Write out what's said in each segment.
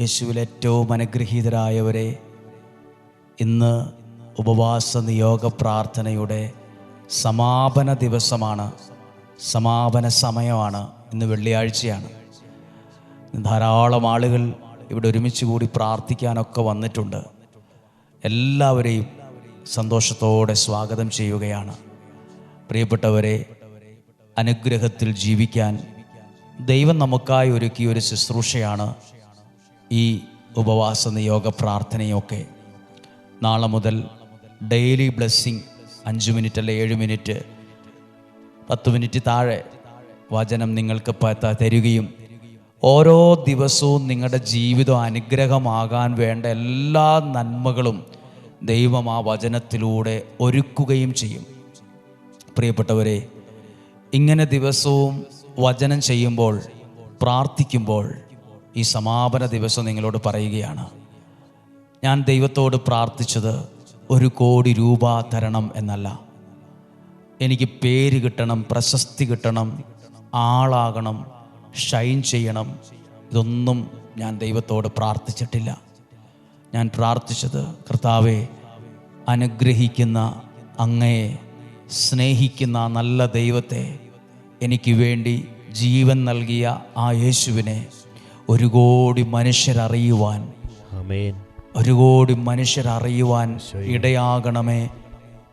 യേശുവിൽ ഏറ്റവും അനുഗ്രഹീതരായവരെ ഇന്ന് ഉപവാസ നിയോഗ പ്രാർത്ഥനയുടെ സമാപന ദിവസമാണ്. സമാപന സമയമാണ്. ഇന്ന് വെള്ളിയാഴ്ചയാണ്. ധാരാളം ആളുകൾ ഇവിടെ ഒരുമിച്ച് കൂടി പ്രാർത്ഥിക്കാനൊക്കെ വന്നിട്ടുണ്ട്. എല്ലാവരെയും സന്തോഷത്തോടെ സ്വാഗതം ചെയ്യുകയാണ്. പ്രിയപ്പെട്ടവരെ അനുഗ്രഹത്തിൽ ജീവിക്കാൻ ദൈവം നമുക്കായി ഒരുക്കിയ ഒരു ശുശ്രൂഷയാണ് ഈ ഉപവാസ നിയോഗ പ്രാർത്ഥനയൊക്കെ നാളെ മുതൽ ഡെയിലി ബ്ലെസ്സിങ് അഞ്ച് മിനിറ്റ് അല്ലെ ഏഴ് മിനിറ്റ് പത്ത് മിനിറ്റ് താഴെ വചനം നിങ്ങൾക്ക് തരികയും ഓരോ ദിവസവും നിങ്ങളുടെ ജീവിതം അനുഗ്രഹമാകാൻ വേണ്ട എല്ലാ നന്മകളും ദൈവം ആ വചനത്തിലൂടെ ഒരുക്കുകയും ചെയ്യും. പ്രിയപ്പെട്ടവരെ ഇങ്ങനെ ദിവസവും വചനം ചെയ്യുമ്പോൾ പ്രാർത്ഥിക്കുമ്പോൾ ഈ സമാപന ദിവസം നിങ്ങളോട് പറയുകയാണ്. ഞാൻ ദൈവത്തോട് പ്രാർത്ഥിച്ചത് ഒരു കോടി രൂപ തരണം എന്നല്ല. എനിക്ക് പേര് കിട്ടണം പ്രശസ്തി കിട്ടണം ആളാകണം ഷൈൻ ചെയ്യണം. ഇതൊന്നും ഞാൻ ദൈവത്തോട് പ്രാർത്ഥിച്ചിട്ടില്ല. ഞാൻ പ്രാർത്ഥിച്ചത് കർത്താവെ അനുഗ്രഹിക്കുന്ന അങ്ങയെ സ്നേഹിക്കുന്ന നല്ല ദൈവത്തെ എനിക്ക് വേണ്ടി ജീവൻ നൽകിയ ആ യേശുവിനെ ഒരു കോടി മനുഷ്യരറിയുവാൻ ഒരു കോടി മനുഷ്യരറിയുവാൻ ഇടയാകണമേ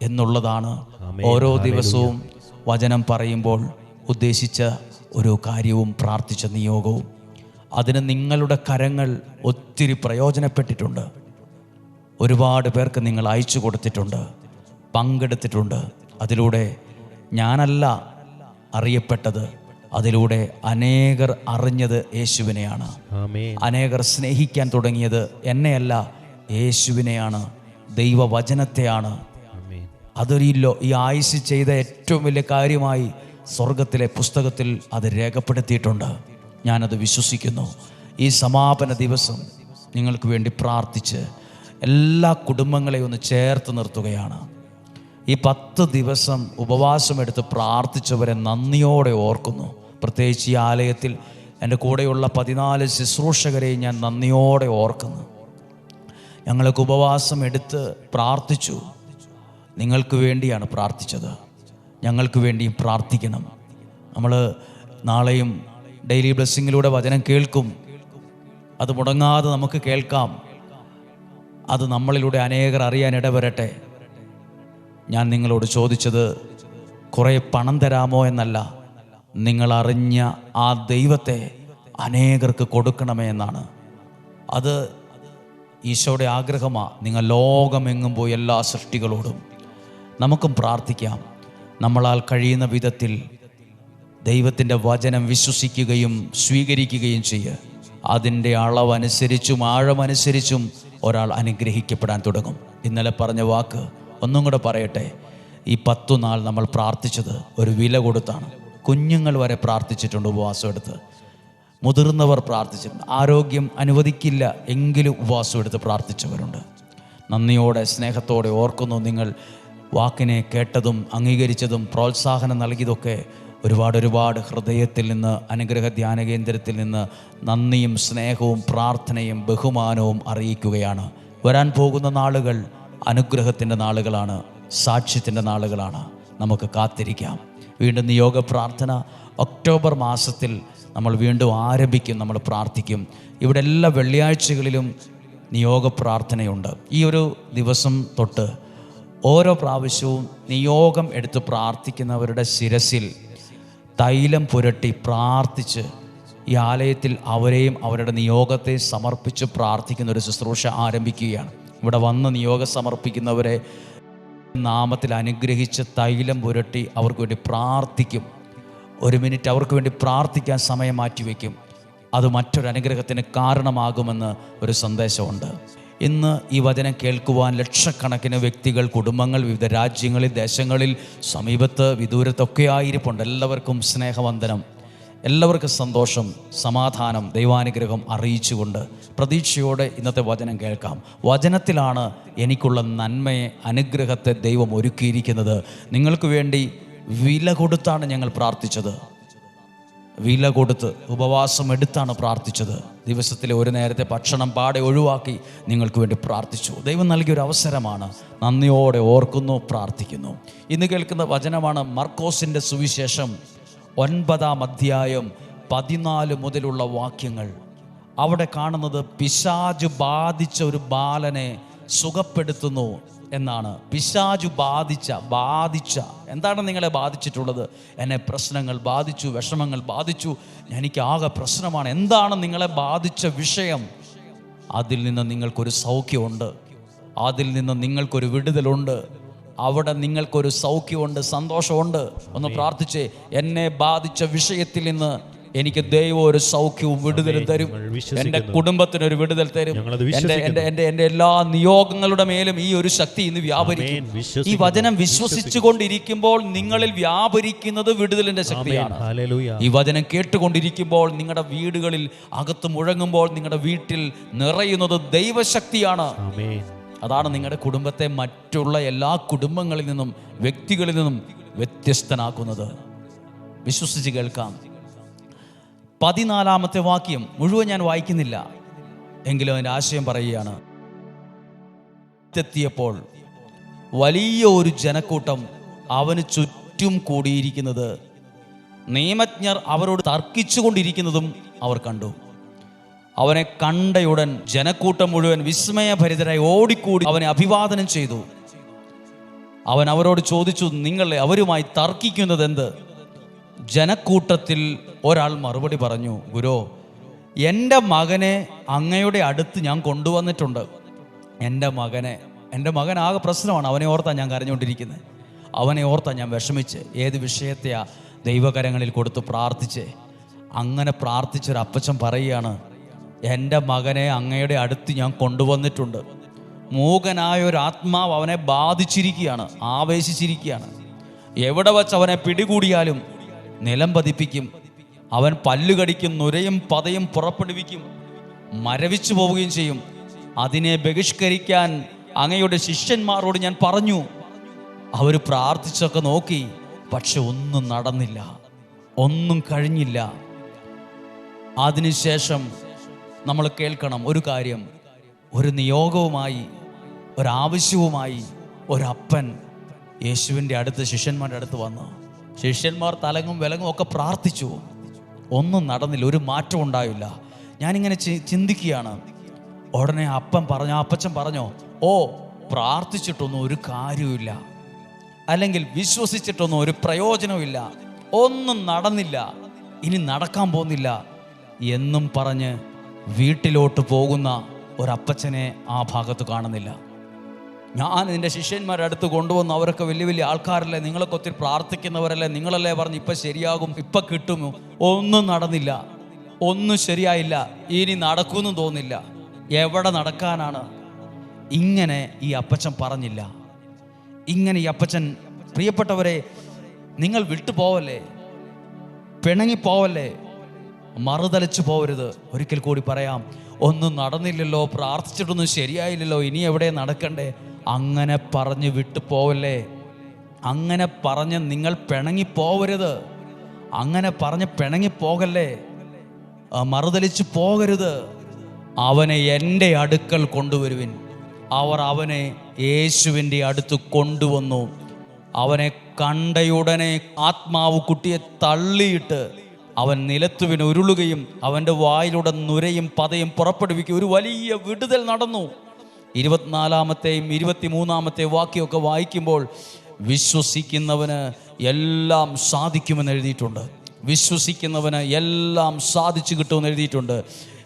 എന്നുള്ളതാണ് ഓരോ ദിവസവും വചനം പറയുമ്പോൾ ഉദ്ദേശിച്ച ഒരു കാര്യവും പ്രാർത്ഥിച്ച നിയോഗവും. അതിന് നിങ്ങളുടെ കരങ്ങൾ ഒത്തിരി പ്രയോജനപ്പെട്ടിട്ടുണ്ട്. ഒരുപാട് പേർക്ക് നിങ്ങൾ അയച്ചു കൊടുത്തിട്ടുണ്ട് പങ്കെടുത്തിട്ടുണ്ട്. അതിലൂടെ ഞാനല്ല അറിയപ്പെട്ടത് അതിലൂടെ അനേകർ അറിഞ്ഞത് യേശുവിനെയാണ്. അനേകർ സ്നേഹിക്കാൻ തുടങ്ങിയത് എന്നെയല്ല യേശുവിനെയാണ്. ദൈവവചനത്തെയാണ്. അതൊരു ഈ ആയുസ് ചെയ്ത ഏറ്റവും വലിയ കാര്യമായി സ്വർഗത്തിലെ പുസ്തകത്തിൽ അത് രേഖപ്പെടുത്തിയിട്ടുണ്ട്. ഞാനത് വിശ്വസിക്കുന്നു. ഈ സമാപന ദിവസം നിങ്ങൾക്ക് വേണ്ടി പ്രാർത്ഥിച്ച് എല്ലാ കുടുംബങ്ങളെയും ഒന്ന് ചേർത്ത് നിർത്തുകയാണ്. ഈ പത്ത് ദിവസം ഉപവാസമെടുത്ത് പ്രാർത്ഥിച്ചവരെ നന്ദിയോടെ ഓർക്കുന്നു. പ്രത്യേകിച്ച് ഈ ആലയത്തിൽ എന്റെ കൂടെയുള്ള പതിനാല് ശുശ്രൂഷകരെയും ഞാൻ നന്ദിയോടെ ഓർക്കുന്നു. ഞങ്ങൾക്ക് ഉപവാസം എടുത്ത് പ്രാർത്ഥിച്ചു. നിങ്ങൾക്ക് വേണ്ടിയാണ് പ്രാർത്ഥിച്ചത്. ഞങ്ങൾക്ക് വേണ്ടിയും പ്രാർത്ഥിക്കണം. നമ്മൾ നാളെയും ഡെയിലി ബ്ലെസ്സിങ്ങിലൂടെ വചനം കേൾക്കും. അത് മുടങ്ങാതെ നമുക്ക് കേൾക്കാം. അത് നമ്മളിലൂടെ അനേകർ അറിയാൻ ഇടവരട്ടെ. ഞാൻ നിങ്ങളോട് ചോദിച്ചത് കുറേ പണം തരാമോ എന്നല്ല. നിങ്ങൾ അറിഞ്ഞ ആ ദൈവത്തെ അനേകർക്ക് കൊടുക്കണമേ എന്നാണ്. അത് ഈശോയുടെ ആഗ്രഹമാണ് നിങ്ങൾ ലോകമെങ്ങും പോയി എല്ലാ സൃഷ്ടികളോടും നമുക്കും പ്രാർത്ഥിക്കാം. നമ്മളാൽ കഴിയുന്ന വിധത്തിൽ ദൈവത്തിന്റെ വചനം വിശ്വസിക്കുകയും സ്വീകരിക്കുകയും ചെയ്യുക അതിന്റെ അളവനുസരിച്ചും ആഴമനുസരിച്ചും ഒരാൾ അനുഗ്രഹിക്കപ്പെടാൻ തുടങ്ങും. ഇന്നലെ പറഞ്ഞ വാക്ക് ഒന്നും കൂടെ പറയട്ടെ. ഈ പത്തു നാൾ നമ്മൾ പ്രാർത്ഥിച്ചത് ഒരു വില കൊടുത്താണ്. കുഞ്ഞുങ്ങൾ വരെ പ്രാർത്ഥിച്ചിട്ടുണ്ട് ഉപവാസം എടുത്ത്. മുതിർന്നവർ പ്രാർത്ഥിച്ചിട്ടുണ്ട്. ആരോഗ്യം അനുവദിക്കില്ല എങ്കിലും ഉപവാസം എടുത്ത് പ്രാർത്ഥിച്ചവരുണ്ട്. നന്ദിയോടെ സ്നേഹത്തോടെ ഓർക്കുന്നു നിങ്ങൾ വാക്കിനെ കേട്ടതും അംഗീകരിച്ചതും പ്രോത്സാഹനം നൽകിയതൊക്കെ ഒരുപാട് ഒരുപാട് ഹൃദയത്തിൽ നിന്ന് അനുഗ്രഹ ധ്യാന കേന്ദ്രത്തിൽ നിന്ന് നന്ദിയും സ്നേഹവും പ്രാർത്ഥനയും ബഹുമാനവും അറിയിക്കുകയാണ്. വരാൻ പോകുന്ന നാളുകൾ അനുഗ്രഹത്തിന്റെ നാളുകളാണ് സാക്ഷ്യത്തിന്റെ നാളുകളാണ്. നമുക്ക് കാത്തിരിക്കാം. വീണ്ടും നിയോഗ പ്രാർത്ഥന ഒക്ടോബർ മാസത്തിൽ നമ്മൾ വീണ്ടും ആരംഭിക്കും നമ്മൾ പ്രാർത്ഥിക്കും. ഇവിടെ എല്ലാ വെള്ളിയാഴ്ചകളിലും നിയോഗ പ്രാർത്ഥനയുണ്ട്. ഈ ഒരു ദിവസം തൊട്ട് ഓരോ പ്രാവശ്യവും നിയോഗം എടുത്ത് പ്രാർത്ഥിക്കുന്നവരുടെ ശിരസിൽ തൈലം പുരട്ടി പ്രാർത്ഥിച്ച് ഈ ആലയത്തിൽ അവരെയും അവരുടെ നിയോഗത്തെ സമർപ്പിച്ച് പ്രാർത്ഥിക്കുന്ന ഒരു ശുശ്രൂഷ ആരംഭിക്കുകയാണ്. ഇവിടെ വന്ന് നിയോഗം സമർപ്പിക്കുന്നവരെ നാമത്തിൽ അനുഗ്രഹിച്ച് തൈലം പുരട്ടി അവർക്ക് വേണ്ടി പ്രാർത്ഥിക്കും. ഒരു മിനിറ്റ് അവർക്ക് വേണ്ടി പ്രാർത്ഥിക്കാൻ സമയം മാറ്റിവെക്കും അത് മറ്റൊരു അനുഗ്രഹത്തിന് കാരണമാകുമെന്ന് ഒരു സന്ദേശമുണ്ട്. ഇന്ന് ഈ വചനം കേൾക്കുവാൻ ലക്ഷക്കണക്കിന് വ്യക്തികൾ കുടുംബങ്ങൾ വിവിധ രാജ്യങ്ങളിൽ ദേശങ്ങളിൽ സമീപത്ത് വിദൂരത്തൊക്കെ ആയിരിപ്പുണ്ട്. എല്ലാവർക്കും സ്നേഹവന്ദനം. എല്ലാവർക്കും സന്തോഷം സമാധാനം ദൈവാനുഗ്രഹം അറിയിച്ചുകൊണ്ട് പ്രതീക്ഷയോടെ ഇന്നത്തെ വചനം കേൾക്കാം. വചനത്തിലാണ് എനിക്കുള്ള നന്മയെ അനുഗ്രഹത്തെ ദൈവം ഒരുക്കിയിരിക്കുന്നത്. നിങ്ങൾക്ക് വേണ്ടി വില കൊടുത്താണ് ഞങ്ങൾ പ്രാർത്ഥിച്ചത്. വില കൊടുത്ത് ഉപവാസം എടുത്താണ് പ്രാർത്ഥിച്ചത്. ദിവസത്തിലെ ഒരു നേരത്തെ ഭക്ഷണം പാടെ ഒഴിവാക്കി നിങ്ങൾക്ക് വേണ്ടി പ്രാർത്ഥിച്ചു. ദൈവം നൽകിയൊരു അവസരമാണ്. നന്ദിയോടെ ഓർക്കുന്നു പ്രാർത്ഥിക്കുന്നു. ഇന്ന് കേൾക്കുന്ന വചനമാണ് മർക്കോസിന്റെ സുവിശേഷം. ഒൻപതാം അധ്യായം പതിനാല് മുതലുള്ള വാക്യങ്ങൾ. അവിടെ കാണുന്നത് പിശാജ് ബാധിച്ച ഒരു ബാലനെ സുഖപ്പെടുത്തുന്നു എന്നാണ്. പിശാജു ബാധിച്ച ബാധിച്ച. എന്താണ് നിങ്ങളെ ബാധിച്ചിട്ടുള്ളത്? എന്നെ പ്രശ്നങ്ങൾ ബാധിച്ചു വിഷമങ്ങൾ ബാധിച്ചു. എനിക്ക് ആകെ പ്രശ്നമാണ്. എന്താണ് നിങ്ങളെ ബാധിച്ച വിഷയം? അതിൽ നിന്ന് നിങ്ങൾക്കൊരു സൗഖ്യമുണ്ട്. അതിൽ നിന്ന് നിങ്ങൾക്കൊരു വിടുതലുണ്ട്. അവിടെ നിങ്ങൾക്കൊരു സൗഖ്യമുണ്ട് സന്തോഷമുണ്ട്. ഒന്ന് പ്രാർത്ഥിച്ച് എന്നെ ബാധിച്ച വിഷയത്തിൽ നിന്ന് എനിക്ക് ദൈവം ഒരു സൗഖ്യവും വിടുതലും തരും. എന്റെ. കുടുംബത്തിന് ഒരു വിടുതൽ തരും. എന്റെ എന്റെ എന്റെ എന്റെ എല്ലാ നിയോഗങ്ങളുടെ മേലും ഈ ഒരു ശക്തി ഇന്ന് വ്യാപരിക്കും. ഈ വചനം വിശ്വസിച്ചു കൊണ്ടിരിക്കുമ്പോൾ നിങ്ങളിൽ വ്യാപരിക്കുന്നത് വിടുതലിന്റെ ശക്തിയാണ്. ഈ വചനം കേട്ടുകൊണ്ടിരിക്കുമ്പോൾ നിങ്ങളുടെ വീടുകളിൽ അകത്ത് മുഴങ്ങുമ്പോൾ നിങ്ങളുടെ വീട്ടിൽ നിറയുന്നത് ദൈവശക്തിയാണ്. അതാണ് നിങ്ങളുടെ കുടുംബത്തെ മറ്റുള്ള എല്ലാ കുടുംബങ്ങളിൽ നിന്നും വ്യക്തികളിൽ നിന്നും വ്യത്യസ്തനാക്കുന്നത്. വിശ്വസിച്ച് കേൾക്കാം. പതിനാലാമത്തെ വാക്യം മുഴുവൻ ഞാൻ വായിക്കുന്നില്ല. എങ്കിലും അതിന്റെ ആശയം പറയുകയാണ്. എത്തിയപ്പോൾ വലിയ ഒരു ജനക്കൂട്ടം അവന് ചുറ്റും കൂടിയിരിക്കുന്നത്. നിയമജ്ഞർ അവരോട് തർക്കിച്ചുകൊണ്ടിരിക്കുന്നതും അവർ കണ്ടു. അവനെ കണ്ടയുടൻ ജനക്കൂട്ടം മുഴുവൻ വിസ്മയഭരിതരായി ഓടിക്കൂടി അവനെ അഭിവാദനം ചെയ്തു. അവൻ അവരോട് ചോദിച്ചു നിങ്ങളെ അവരുമായി തർക്കിക്കുന്നത് എന്ത് ജനക്കൂട്ടത്തിൽ ഒരാൾ മറുപടി പറഞ്ഞു ഗുരോ എന്റെ മകനെ അങ്ങയുടെ അടുത്ത് ഞാൻ കൊണ്ടുവന്നിട്ടുണ്ട്. എന്റെ മകനെ എന്റെ മകൻ ആകെ പ്രശ്നമാണ് അവനെ ഓർത്താൻ ഞാൻ കരഞ്ഞുകൊണ്ടിരിക്കുന്നത് അവനെ ഓർത്താൻ ഞാൻ വിഷമിച്ച്. ഏത് വിഷയത്തെയാ ദൈവകരങ്ങളിൽ കൊടുത്ത് പ്രാർത്ഥിച്ച്? അങ്ങനെ പ്രാർത്ഥിച്ചൊരു അപ്പച്ചൻ പറയുകയാണ് എന്റെ മകനെ അങ്ങയുടെ അടുത്ത് ഞാൻ കൊണ്ടുവന്നിട്ടുണ്ട്. മൂകനായ ഒരു ആത്മാവ് അവനെ ബാധിച്ചിരിക്കുകയാണ് ആവേശിച്ചിരിക്കുകയാണ്. എവിടെ വച്ച് അവനെ പിടികൂടിയാലും നിലം പതിപ്പിക്കും. അവൻ പല്ലുകടിക്കും നുരയും പതയും പുറപ്പെടുവിക്കും മരവിച്ചു പോവുകയും ചെയ്യും. അതിനെ ബഹിഷ്കരിക്കാൻ അങ്ങയുടെ ശിഷ്യന്മാരോട് ഞാൻ പറഞ്ഞു അവർ പ്രാർത്ഥിച്ചൊക്കെ നോക്കി പക്ഷെ ഒന്നും നടന്നില്ല ഒന്നും കഴിഞ്ഞില്ല. അതിനുശേഷം നമ്മൾ കേൾക്കണം ഒരു കാര്യം. ഒരു നിയോഗവുമായി ഒരാവശ്യവുമായി ഒരപ്പൻ യേശുവിന്റെ അടുത്ത് ശിഷ്യന്മാരുടെ അടുത്ത് വന്നു. ശിഷ്യന്മാർ തലങ്ങും വിലങ്ങും ഒക്കെ പ്രാർത്ഥിച്ചു. ഒന്നും നടന്നില്ല ഒരു മാറ്റം ഉണ്ടായില്ല. ഞാനിങ്ങനെ ചിന്തിക്കുകയാണ്. ഉടനെ അപ്പൻ പറഞ്ഞു അപ്പച്ചൻ പറഞ്ഞോ ഓ പ്രാർത്ഥിച്ചിട്ടൊന്നും ഒരു കാര്യവുമില്ല. അല്ലെങ്കിൽ വിശ്വസിച്ചിട്ടൊന്നും ഒരു പ്രയോജനമില്ല ഒന്നും നടന്നില്ല. ഇനി നടക്കാൻ പോകുന്നില്ല. എന്നും പറഞ്ഞ് വീട്ടിലോട്ട് പോകുന്ന ഒരപ്പച്ചനെ ആ ഭാഗത്ത് കാണുന്നില്ല. ഞാൻ നിന്റെ ശിഷ്യന്മാരുടെ അടുത്ത് കൊണ്ടുവന്ന് അവരൊക്കെ വലിയ വലിയ ആൾക്കാരല്ലേ നിങ്ങളൊക്കെ ഒത്തിരി പ്രാർത്ഥിക്കുന്നവരല്ലേ നിങ്ങളല്ലേ പറഞ്ഞ് ഇപ്പം ശരിയാകും ഇപ്പം കിട്ടുമോ ഒന്നും നടന്നില്ല. ഒന്നും ശരിയായില്ല. ഇനി നടക്കുമെന്നും തോന്നില്ല എവിടെ നടക്കാനാണ്? ഇങ്ങനെ ഈ അപ്പച്ചൻ പറഞ്ഞില്ല. ഇങ്ങനെ ഈ അപ്പച്ചൻ പ്രിയപ്പെട്ടവരെ നിങ്ങൾ വിട്ടുപോവല്ലേ? പിണങ്ങിപ്പോവല്ലേ? മറുതലിച്ചു പോവരുത്. ഒരിക്കൽ കൂടി പറയാം ഒന്നും നടന്നില്ലല്ലോ പ്രാർത്ഥിച്ചിട്ടൊന്നും ശരിയായില്ലല്ലോ ഇനി എവിടെ നടക്കണ്ടേ? അങ്ങനെ പറഞ്ഞ് വിട്ടു പോവല്ലേ. അങ്ങനെ പറഞ്ഞ് നിങ്ങൾ പിണങ്ങി പോവരുത്. അങ്ങനെ പറഞ്ഞ് പിണങ്ങി പോകല്ലേ. മറുതലിച്ച് പോകരുത്. അവനെ എന്റെ അടുക്കൽ കൊണ്ടുവരുവിൻ. അവർ അവനെ യേശുവിന്റെ അടുത്ത് കൊണ്ടുവന്നു. അവനെ കണ്ടയുടനെ ആത്മാവ് കുട്ടിയെ തള്ളിയിട്ട് അവൻ നിലത്തുവിന് ഉരുളുകയും അവന്റെ വായിലൂടെ നുരയും പതയും പുറപ്പെടുവിക്കുകയും ഒരു വലിയ വിടുതൽ നടന്നു. ഇരുപത്തിനാലാമത്തെയും ഇരുപത്തിമൂന്നാമത്തെ വാക്യമൊക്കെ വായിക്കുമ്പോൾ വിശ്വസിക്കുന്നവന് എല്ലാം സാധിക്കുമെന്ന് എഴുതിയിട്ടുണ്ട്. വിശ്വസിക്കുന്നവന് എല്ലാം സാധിച്ചു കിട്ടുമെന്ന് എഴുതിയിട്ടുണ്ട്.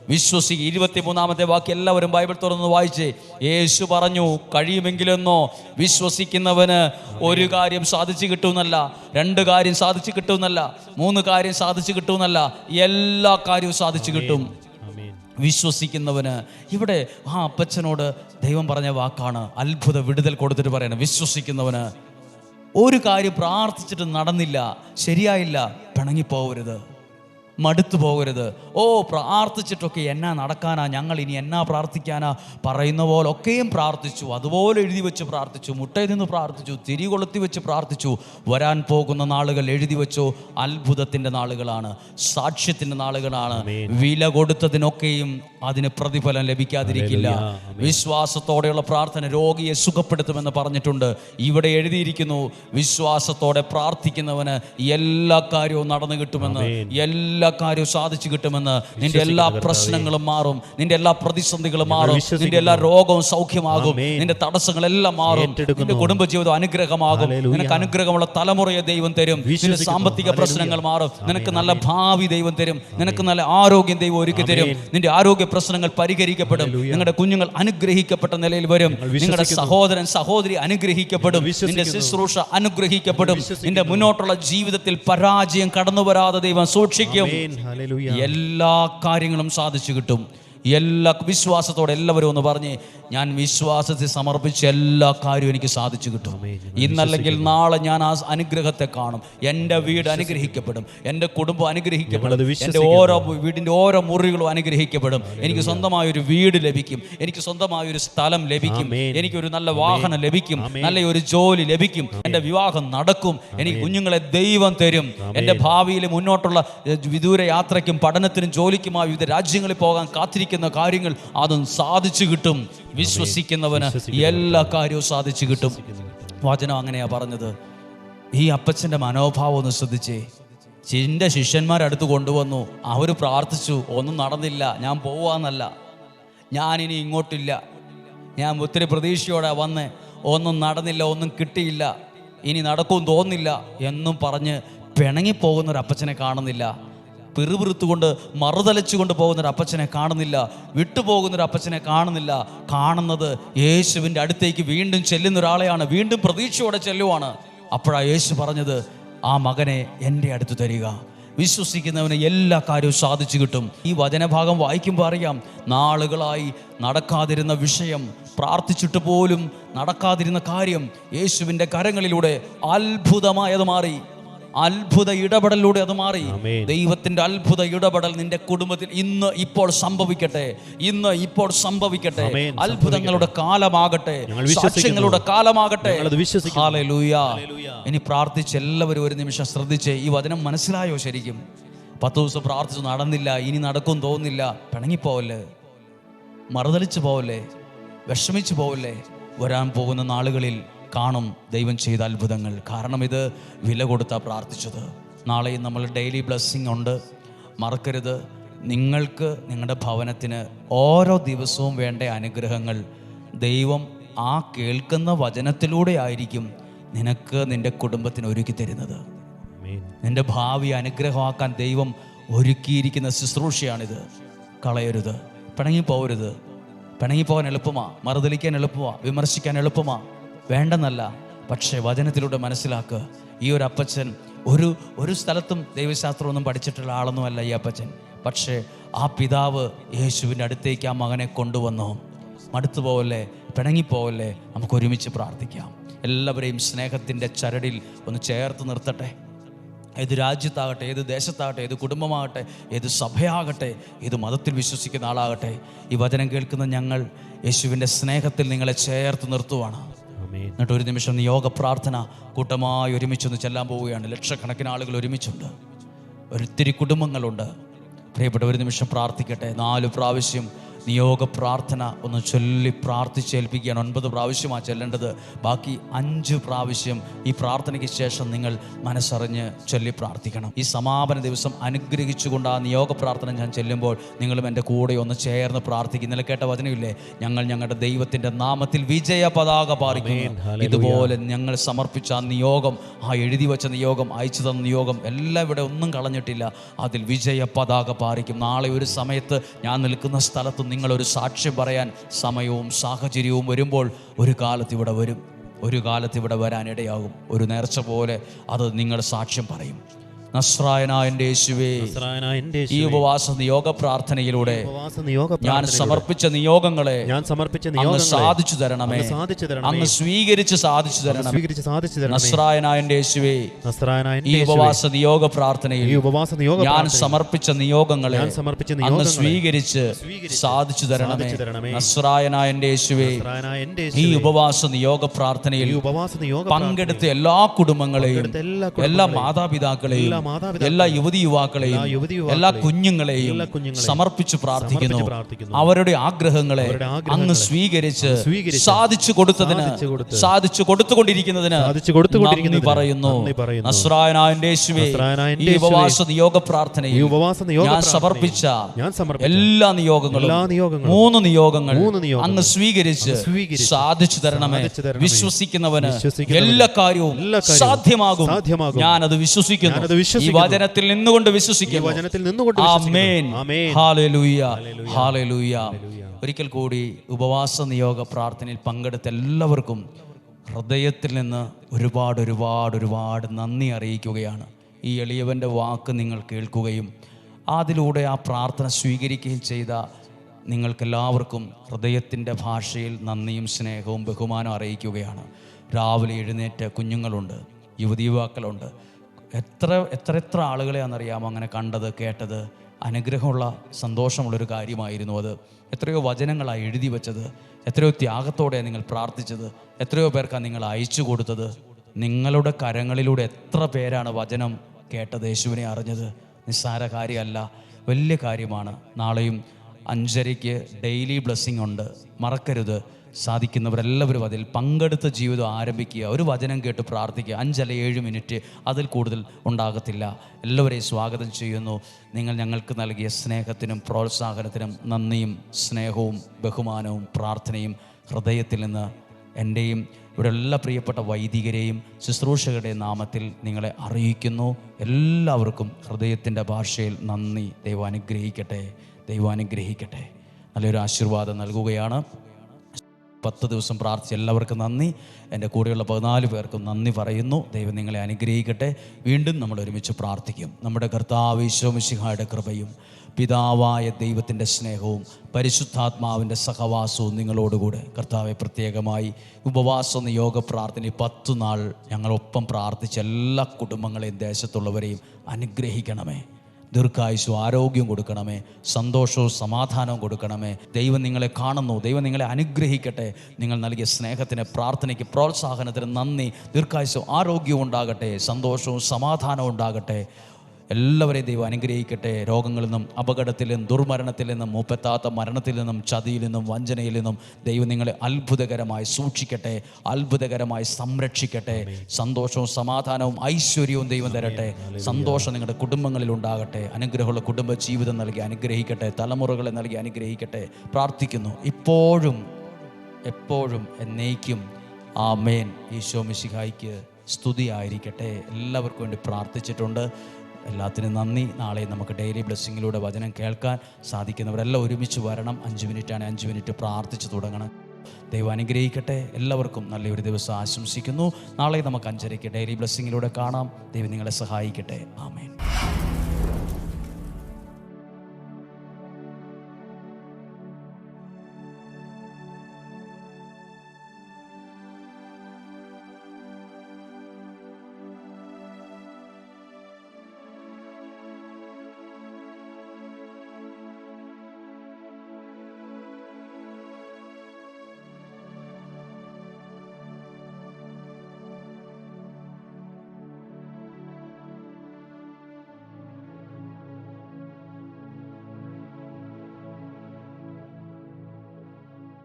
വിശ്വസി ഇരുപത്തിമൂന്നാമത്തെ വാക്ക് എല്ലാവരും ബൈബിൾ തുറന്ന് വായിച്ച് യേശു പറഞ്ഞു കഴിയുമെങ്കിലെന്നോ വിശ്വസിക്കുന്നവന് ഒരു കാര്യം സാധിച്ചു കിട്ടുമെന്നല്ല രണ്ട് കാര്യം സാധിച്ചു കിട്ടുമെന്നല്ല മൂന്ന് കാര്യം സാധിച്ചു കിട്ടുമെന്നല്ല എല്ലാ കാര്യവും സാധിച്ചു കിട്ടും. വിശ്വസിക്കുന്നവന്. ഇവിടെ ആ അപ്പച്ചനോട് ദൈവം പറഞ്ഞ വാക്കാണ് അത്ഭുത വിടുതൽ കൊടുത്തിട്ട് പറയണം. വിശ്വസിക്കുന്നവന് ഒരു കാര്യം പ്രാർത്ഥിച്ചിട്ട് നടന്നില്ല ശരിയായില്ല പിണങ്ങിപ്പോവരുത്. മടുത്തു പോകരുത്. ഓ പ്രാർത്ഥിച്ചിട്ടൊക്കെ എന്നാ നടക്കാനാ? ഞങ്ങൾ ഇനി എന്നാ പ്രാർത്ഥിക്കാനാ? പറയുന്ന പോലെ ഒക്കെയും പ്രാർത്ഥിച്ചു. അതുപോലെ എഴുതി വെച്ച് പ്രാർത്ഥിച്ചു. മുട്ടയിൽ നിന്ന് പ്രാർത്ഥിച്ചു. തിരികൊളുത്തി വെച്ച് പ്രാർത്ഥിച്ചു. വരാൻ പോകുന്ന നാളുകൾ എഴുതി വെച്ചു? അത്ഭുതത്തിന്റെ നാളുകളാണ്. സാക്ഷ്യത്തിന്റെ നാളുകളാണ്. വില കൊടുത്തതിനൊക്കെയും അതിന് പ്രതിഫലം ലഭിക്കാതിരിക്കില്ല. വിശ്വാസത്തോടെയുള്ള പ്രാർത്ഥന രോഗിയെ സുഖപ്പെടുത്തുമെന്ന് പറഞ്ഞിട്ടുണ്ട്. ഇവിടെ എഴുതിയിരിക്കുന്നു വിശ്വാസത്തോടെ പ്രാർത്ഥിക്കുന്നവന് എല്ലാ കാര്യവും നടന്നു കിട്ടുമെന്ന് എല്ലാ കാര്യവും സാധിച്ചു കിട്ടുമെന്ന് നിന്റെ എല്ലാ പ്രശ്നങ്ങളും മാറും. നിന്റെ എല്ലാ പ്രതിസന്ധികളും മാറും. നിന്റെ എല്ലാ രോഗവും സൗഖ്യമാകും. നിന്റെ തടസ്സങ്ങളെല്ലാം മാറും. നിന്റെ കുടുംബജീവിതം അനുഗ്രഹമാകും. നിനക്ക് അനുഗ്രഹമുള്ള തലമുറയെ ദൈവം തരും. നിന്റെ സാമ്പത്തിക പ്രശ്നങ്ങൾ മാറും. നിനക്ക് നല്ല ഭാവി ദൈവം തരും. നിനക്ക് നല്ല ആരോഗ്യം ദൈവം ഒരുക്കി തരും. നിന്റെ ആരോഗ്യ പ്രശ്നങ്ങൾ പരിഹരിക്കപ്പെടും. നിങ്ങളുടെ കുഞ്ഞുങ്ങൾ അനുഗ്രഹിക്കപ്പെട്ട നിലയിൽ വരും. നിങ്ങളുടെ സഹോദരൻ സഹോദരി അനുഗ്രഹിക്കപ്പെടും. നിന്റെ ശുശ്രൂഷ അനുഗ്രഹിക്കപ്പെടും. നിന്റെ മുന്നോട്ടുള്ള ജീവിതത്തിൽ പരാജയം കടന്നു വരാതെ ദൈവം സൂക്ഷിക്കും. എല്ലാ കാര്യങ്ങളും സാധിച്ചു കിട്ടും. എല്ലാ വിശ്വാസത്തോടെ എല്ലാവരും ഒന്ന് പറഞ്ഞ് ഞാൻ വിശ്വാസത്തെ സമർപ്പിച്ച എല്ലാ കാര്യവും എനിക്ക് സാധിച്ചു കിട്ടും. ഇന്നല്ലെങ്കിൽ നാളെ ഞാൻ ആ അനുഗ്രഹത്തെ കാണും. എന്റെ വീട് അനുഗ്രഹിക്കപ്പെടും. എന്റെ കുടുംബം അനുഗ്രഹിക്കപ്പെടും. എന്റെ ഓരോ വീടിന്റെ ഓരോ മുറികളും അനുഗ്രഹിക്കപ്പെടും. എനിക്ക് സ്വന്തമായ ഒരു വീട് ലഭിക്കും. എനിക്ക് സ്വന്തമായ ഒരു സ്ഥലം ലഭിക്കും. എനിക്കൊരു നല്ല വാഹനം ലഭിക്കും. നല്ല ഒരു ജോലി ലഭിക്കും. എന്റെ വിവാഹം നടക്കും. എനിക്ക് കുഞ്ഞുങ്ങളെ ദൈവം തരും. എന്റെ ഭാവിയിൽ മുന്നോട്ടുള്ള വിദൂര യാത്രയ്ക്കും പഠനത്തിനും ജോലിക്കുമായി വിവിധ രാജ്യങ്ങളിൽ പോകാൻ കാത്തിരിക്കുന്ന കാര്യങ്ങൾ അതും സാധിച്ചു കിട്ടും. വിശ്വസിക്കുന്നവന് എല്ലാ കാര്യവും സാധിച്ചു കിട്ടും. വചനം അങ്ങനെയാ പറഞ്ഞത്. ഈ അപ്പച്ചന്റെ മനോഭാവം ഒന്ന് ശ്രദ്ധിച്ചേ. ചിന്റെ ശിഷ്യന്മാരടുത്ത് കൊണ്ടുവന്നു. അവർ പ്രാർത്ഥിച്ചു. ഒന്നും നടന്നില്ല. ഞാൻ പോവാന്നല്ല. ഞാനിനി ഇങ്ങോട്ടില്ല. ഞാൻ ഒത്തിരി പ്രതീക്ഷയോടെ വന്ന് ഒന്നും നടന്നില്ല ഒന്നും കിട്ടിയില്ല. ഇനി നടക്കും തോന്നില്ല എന്നും പറഞ്ഞ് പിണങ്ങിപ്പോകുന്ന ഒരു അപ്പച്ചനെ കാണുന്നില്ല. പിറുപിറുത്തുകൊണ്ട് മറുതലച്ചുകൊണ്ട് പോകുന്ന ഒരു അപ്പച്ചനെ കാണുന്നില്ല. വിട്ടുപോകുന്നൊരു അപ്പച്ചനെ കാണുന്നില്ല. കാണുന്നത് യേശുവിന്റെ അടുത്തേക്ക് വീണ്ടും ചെല്ലുന്ന ഒരാളെയാണ്. വീണ്ടും പ്രതീക്ഷയോടെ ചെല്ലുവാണ്. അപ്പോഴാ യേശു പറഞ്ഞത് ആ മകനെ എന്റെ അടുത്ത് തരിക. വിശ്വസിക്കുന്നവന് എല്ലാ കാര്യവും സാധിച്ചു കിട്ടും. ഈ വചനഭാഗം വായിക്കുമ്പോൾ അറിയാം നാളുകളായി നടക്കാതിരുന്ന വിഷയം പ്രാർത്ഥിച്ചിട്ട് പോലും നടക്കാതിരുന്ന കാര്യം യേശുവിന്റെ കരങ്ങളിലൂടെ അത്ഭുതമായത് മാറി. അത്ഭുത ഇടപെടലിലൂടെ അത് മാറി. ദൈവത്തിന്റെ അത്ഭുത ഇടപെടൽ നിന്റെ കുടുംബത്തിൽ ഇന്ന് ഇപ്പോൾ സംഭവിക്കട്ടെ. ഇന്ന് ഇപ്പോൾ സംഭവിക്കട്ടെ. അത്ഭുതങ്ങളുടെ കാലമാകട്ടെ. സാക്ഷ്യങ്ങളുടെ കാലമാകട്ടെ. ഇനി പ്രാർത്ഥിച്ച് എല്ലാവരും ഒരു നിമിഷം ശ്രദ്ധിച്ച് ഈ വചനം മനസ്സിലായോ ശരിക്കും? പത്ത് ദിവസം പ്രാർത്ഥിച്ചു നടന്നില്ല ഇനി നടക്കും തോന്നുന്നില്ല. പിണങ്ങിപ്പോവല്ലേ? മറുതലിച്ചു പോവല്ലേ? വിഷമിച്ചു പോവല്ലേ? വരാൻ പോകുന്ന നാളുകളിൽ കാണും ദൈവം ചെയ്ത അത്ഭുതങ്ങൾ. കാരണം ഇത് വില കൊടുത്താ പ്രാർത്ഥിച്ചത്. നാളെയും നമ്മൾ ഡെയിലി ബ്ലെസ്സിങ് ഉണ്ട്. മറക്കരുത്. നിങ്ങൾക്ക് നിങ്ങളുടെ ഭവനത്തിന് ഓരോ ദിവസവും വേണ്ട അനുഗ്രഹങ്ങൾ. ദൈവം ആ കേൾക്കുന്ന വചനത്തിലൂടെ ആയിരിക്കും നിനക്ക് നിന്റെ കുടുംബത്തിന് ഒരുക്കി തരുന്നത്. നിന്റെ ഭാവി അനുഗ്രഹമാക്കാൻ ദൈവം ഒരുക്കിയിരിക്കുന്ന ശുശ്രൂഷയാണിത്. കളയരുത്. പിണങ്ങി പോകരുത് പിണങ്ങി പോകാൻ എളുപ്പമാ. മറുതലിക്കാൻ എളുപ്പമാ. വിമർശിക്കാൻ എളുപ്പമാ. വേണ്ടെന്നല്ല പക്ഷേ വചനത്തിലൂടെ മനസ്സിലാക്കുക ഈ ഒരു അപ്പച്ചൻ ഒരു ഒരു സ്ഥലത്തും ദൈവശാസ്ത്രമൊന്നും പഠിച്ചിട്ടുള്ള ആളൊന്നുമല്ല ഈ അപ്പച്ചൻ. പക്ഷേ ആ പിതാവ് യേശുവിന്റെ അടുത്തേക്ക് ആ മകനെ കൊണ്ടുവന്നു. മടുത്തു പോവല്ലേ പിണങ്ങിപ്പോവല്ലേ നമുക്ക് ഒരുമിച്ച് പ്രാർത്ഥിക്കാം. എല്ലാവരെയും സ്നേഹത്തിന്റെ ചരടിൽ ഒന്ന് ചേർത്ത് നിർത്തട്ടെ. ഏത് രാജ്യത്താകട്ടെ ഏത് ദേശത്താകട്ടെ ഏത് കുടുംബമാകട്ടെ ഏത് സഭയാകട്ടെ ഏത് മതത്തിൽ വിശ്വസിക്കുന്ന ആളാകട്ടെ ഈ വചനം കേൾക്കുന്ന ഞങ്ങൾ യേശുവിന്റെ സ്നേഹത്തിൽ നിങ്ങളെ ചേർത്ത് നിർത്തുവാണ്. എന്നിട്ട് ഒരു നിമിഷം നിയോഗ പ്രാർത്ഥന കൂട്ടമായി ഒരുമിച്ചൊന്ന് ചെല്ലാൻ പോവുകയാണ്. ലക്ഷക്കണക്കിന് ആളുകൾ ഒരുമിച്ചുണ്ട്. ഒത്തിരി കുടുംബങ്ങളുണ്ട്. പ്രിയപ്പെട്ട ഒരു നിമിഷം പ്രാർത്ഥിക്കട്ടെ. നാല് പ്രാവശ്യം നിയോഗ പ്രാർത്ഥന ഒന്ന് ചൊല്ലി പ്രാർത്ഥിച്ചേൽപ്പിക്കുകയാണ് ഒൻപത് പ്രാവശ്യമാണ് ചെല്ലേണ്ടത്. ബാക്കി അഞ്ച് പ്രാവശ്യം ഈ പ്രാർത്ഥനയ്ക്ക് ശേഷം നിങ്ങൾ മനസ്സറിഞ്ഞ് ചൊല്ലി പ്രാർത്ഥിക്കണം. ഈ സമാപന ദിവസം അനുഗ്രഹിച്ചുകൊണ്ട് ആ നിയോഗ പ്രാർത്ഥന ഞാൻ ചെല്ലുമ്പോൾ നിങ്ങളും എന്റെ കൂടെ ഒന്ന് ചേർന്ന് പ്രാർത്ഥിക്കും. ഇന്നലെ കേട്ട വചനമില്ലേ? ഞങ്ങൾ ഞങ്ങളുടെ ദൈവത്തിന്റെ നാമത്തിൽ വിജയ പതാക പാറിക്കുന്നു. ഇതുപോലെ ഞങ്ങൾ സമർപ്പിച്ച ആ നിയോഗം ആ എഴുതി വെച്ച നിയോഗം അയച്ചു തന്ന നിയോഗം എല്ലാം ഇവിടെ ഒന്നും കളഞ്ഞിട്ടില്ല. അതിൽ വിജയ പതാക പാറിക്കും. നാളെ ഒരു സമയത്ത് ഞാൻ നിൽക്കുന്ന സ്ഥലത്ത് നിങ്ങളൊരു സാക്ഷ്യം പറയാൻ സമയവും സാഹചര്യവും വരുമ്പോൾ ഒരു കാലത്ത് ഇവിടെ വരും. ഒരു കാലത്ത് ഇവിടെ വരാനിടയാകും. ഒരു നേർച്ച പോലെ അത് നിങ്ങൾ സാക്ഷ്യം പറയും. ഈ ഉപവാസ നിയോഗ പ്രാർത്ഥനയിലൂടെ ഞാൻ സമർപ്പിച്ച നിയോഗങ്ങളെ ഞാൻ സമർപ്പിച്ച നിയോഗങ്ങളെ സാധിച്ചു തരണമേ. അങ്ങ് സാധിച്ചു തരണം അങ്ങ് സ്വീകരിച്ച് സാധിച്ചു തരണമേ. സ്വീകരിച്ച് സാധിച്ചു തരണം നസ്രായനായ എന്റെ യേശുവേ നസ്രായനായ ഈ ഉപവാസ നിയോഗ പ്രാർത്ഥനയിൽ ഈ ഉപവാസ നിയോഗ ഞാൻ സമർപ്പിച്ച നിയോഗങ്ങളെ ഞാൻ സമർപ്പിച്ച അങ്ങ് സ്വീകരിച്ച് സാധിച്ചു തരണമേ. സാധിച്ചു നസ്രായനായ എന്റെ യേശുവേ ഈ ഉപവാസ നിയോഗ പ്രാർത്ഥനയിൽ ഉപവാസ നിയോഗ പങ്കെടുത്ത എല്ലാ കുടുംബങ്ങളെയും എല്ലാ മാതാപിതാക്കളെയും എല്ലാ എല്ലാ യുവതി യുവാക്കളെയും എല്ലാ കുഞ്ഞുങ്ങളെയും സമർപ്പിച്ച് പ്രാർത്ഥിക്കുന്നു. അവരുടെ ആഗ്രഹങ്ങളെ അങ്ങ് സ്വീകരിച്ച് സാധിച്ചു കൊടുത്തതിന് സാധിച്ചു കൊടുത്ത് സാധിച്ചു കൊടുത്തുകൊണ്ടിരിക്കുന്നതിന് നന്ദി പറയുന്നു. ഈ ഉപവാസ നിയോഗ പ്രാർത്ഥനയിൽ ഞാൻ സമർപ്പിച്ച എല്ലാ നിയോഗങ്ങളും മൂന്ന് നിയോഗങ്ങൾ അങ്ങ് സ്വീകരിച്ച് സാധിച്ചു തരണമേ. വിശ്വസിക്കുന്നവന് എല്ലാ കാര്യവും സാധ്യമാകും. ഞാൻ ഞാനത് വിശ്വസിക്കുന്നു. ഈ. വചനത്തിൽ നിന്നുകൊണ്ട് ഈ വിശ്വസിക്കുന്നു. വചനത്തിൽ നിന്നുകൊണ്ട് ഒരിക്കൽ കൂടി ഉപവാസ നിയോഗ പ്രാർത്ഥനയിൽ പങ്കെടുത്ത എല്ലാവർക്കും ഹൃദയത്തിൽ നിന്ന് ഒരുപാട് ഒരുപാട് ഒരുപാട് നന്ദി അറിയിക്കുകയാണ്. ഈ എളിയവന്റെ വാക്ക് നിങ്ങൾ കേൾക്കുകയും അതിലൂടെ ആ പ്രാർത്ഥന സ്വീകരിക്കുകയും ചെയ്ത നിങ്ങൾക്കെല്ലാവർക്കും ഹൃദയത്തിന്റെ ഭാഷയിൽ നന്ദിയും സ്നേഹവും ബഹുമാനവും അറിയിക്കുകയാണ്. രാവിലെ എഴുന്നേറ്റ കുഞ്ഞുങ്ങളുണ്ട് യുവതി യുവാക്കളുണ്ട് എത്ര എത്ര എത്ര ആളുകളെയാണെന്നറിയാമോ അങ്ങനെ കണ്ടത് കേട്ടത്? അനുഗ്രഹമുള്ള സന്തോഷമുള്ളൊരു കാര്യമായിരുന്നു അത്. എത്രയോ വചനങ്ങളാണ് എഴുതി വെച്ചത്. എത്രയോ ത്യാഗത്തോടെയാണ് നിങ്ങൾ പ്രാർത്ഥിച്ചത്. എത്രയോ പേർക്കാണ് നിങ്ങൾ അയച്ചു കൊടുത്തത്. നിങ്ങളുടെ കരങ്ങളിലൂടെ എത്ര പേരാണ് വചനം കേട്ടത് യേശുവിനെ അറിഞ്ഞത്? നിസ്സാര കാര്യമല്ല. വലിയ കാര്യമാണ്. നാളെയും അഞ്ചരയ്ക്ക് ഡെയിലി ബ്ലെസ്സിങ് ഉണ്ട്. മറക്കരുത്. സാധിക്കുന്നവരെല്ലാവരും അതിൽ പങ്കെടുത്ത ജീവിതം ആരംഭിക്കുക. ഒരു വചനം കേട്ട് പ്രാർത്ഥിക്കുക. അഞ്ചല്ല ഏഴ് മിനിറ്റ് അതിൽ കൂടുതൽ ഉണ്ടാകത്തില്ല. എല്ലാവരെയും സ്വാഗതം ചെയ്യുന്നു. നിങ്ങൾ ഞങ്ങൾക്ക് നൽകിയ സ്നേഹത്തിനും പ്രോത്സാഹനത്തിനും നന്ദിയും സ്നേഹവും ബഹുമാനവും പ്രാർത്ഥനയും ഹൃദയത്തിൽ നിന്ന് എന്റെയും ഇവിടെ എല്ലാ പ്രിയപ്പെട്ട വൈദികരെയും ശുശ്രൂഷകരുടെയും നാമത്തിൽ നിങ്ങളെ അറിയിക്കുന്നു. എല്ലാവർക്കും ഹൃദയത്തിന്റെ ഭാഷയിൽ നന്ദി. ദൈവാനുഗ്രഹിക്കട്ടെ ദൈവാനുഗ്രഹിക്കട്ടെ നല്ലൊരു ആശീർവാദം നൽകുകയാണ്. പത്ത് ദിവസം പ്രാർത്ഥിച്ച എല്ലാവർക്കും നന്ദി. എന്റെ കൂടെയുള്ള പതിനാല് പേർക്കും നന്ദി പറയുന്നു. ദൈവം നിങ്ങളെ അനുഗ്രഹിക്കട്ടെ. വീണ്ടും നമ്മൾ ഒരുമിച്ച് പ്രാർത്ഥിക്കും. നമ്മുടെ കർത്താവ് ഈശോമിശിഹായുടെ കൃപയും പിതാവായ ദൈവത്തിന്റെ സ്നേഹവും പരിശുദ്ധാത്മാവിന്റെ സഹവാസവും നിങ്ങളോടുകൂടെ. കർത്താവെ പ്രത്യേകമായി ഉപവാസ നിയോഗ പ്രാർത്ഥന പത്തു നാൾ ഞങ്ങളൊപ്പം പ്രാർത്ഥിച്ച എല്ലാ കുടുംബങ്ങളെയും ദേശത്തുള്ളവരെയും അനുഗ്രഹിക്കണമേ. ദീർഘായുസും ആരോഗ്യം കൊടുക്കണമേ. സന്തോഷവും സമാധാനവും കൊടുക്കണമേ. ദൈവം നിങ്ങളെ കാണുന്നു. ദൈവം നിങ്ങളെ അനുഗ്രഹിക്കട്ടെ. നിങ്ങൾ നൽകിയ സ്നേഹത്തിന് പ്രാർത്ഥനയ്ക്ക് പ്രോത്സാഹനത്തിന് നന്ദി. ദീർഘായുസും ആരോഗ്യവും ഉണ്ടാകട്ടെ. സന്തോഷവും സമാധാനവും ഉണ്ടാകട്ടെ. എല്ലാവരെയും ദൈവം അനുഗ്രഹിക്കട്ടെ. രോഗങ്ങളിൽ നിന്നും അപകടത്തിൽ നിന്നും ദുർമരണത്തിൽ നിന്നും മുപ്പത്താത്ത മരണത്തിൽ നിന്നും ചതിയിൽ നിന്നും വഞ്ചനയിൽ നിന്നും ദൈവം നിങ്ങളെ അത്ഭുതകരമായി സൂക്ഷിക്കട്ടെ അത്ഭുതകരമായി സംരക്ഷിക്കട്ടെ. സന്തോഷവും സമാധാനവും ഐശ്വര്യവും ദൈവം തരട്ടെ. സന്തോഷം നിങ്ങളുടെ കുടുംബങ്ങളിൽ ഉണ്ടാകട്ടെ. അനുഗ്രഹമുള്ള കുടുംബ ജീവിതം നൽകി അനുഗ്രഹിക്കട്ടെ. തലമുറകളെ നൽകി അനുഗ്രഹിക്കട്ടെ. പ്രാർത്ഥിക്കുന്നു. ഇപ്പോഴും എപ്പോഴും എന്നേക്കും. ആ മേൻ ഈശോ മിശിഹായിക്ക് സ്തുതിയായിരിക്കട്ടെ. എല്ലാവർക്കും വേണ്ടി പ്രാർത്ഥിച്ചിട്ടുണ്ട്. എല്ലാത്തിനും നന്ദി. നാളെ നമുക്ക് ഡെയിലി ബ്ലെസ്സിങ്ങിലൂടെ വചനം കേൾക്കാൻ സാധിക്കുന്നവരെല്ലാം ഒരുമിച്ച് വരണം. അഞ്ച് മിനിറ്റാണ് അഞ്ച് മിനിറ്റ് പ്രാർത്ഥിച്ച് തുടങ്ങണം. ദൈവം അനുഗ്രഹിക്കട്ടെ. എല്ലാവർക്കും നല്ലൊരു ദിവസം ആശംസിക്കുന്നു. നാളെ നമുക്ക് അഞ്ചരയ്ക്ക് ഡെയിലി ബ്ലെസ്സിങ്ങിലൂടെ കാണാം. ദൈവം നിങ്ങളെ സഹായിക്കട്ടെ. ആമേൻ.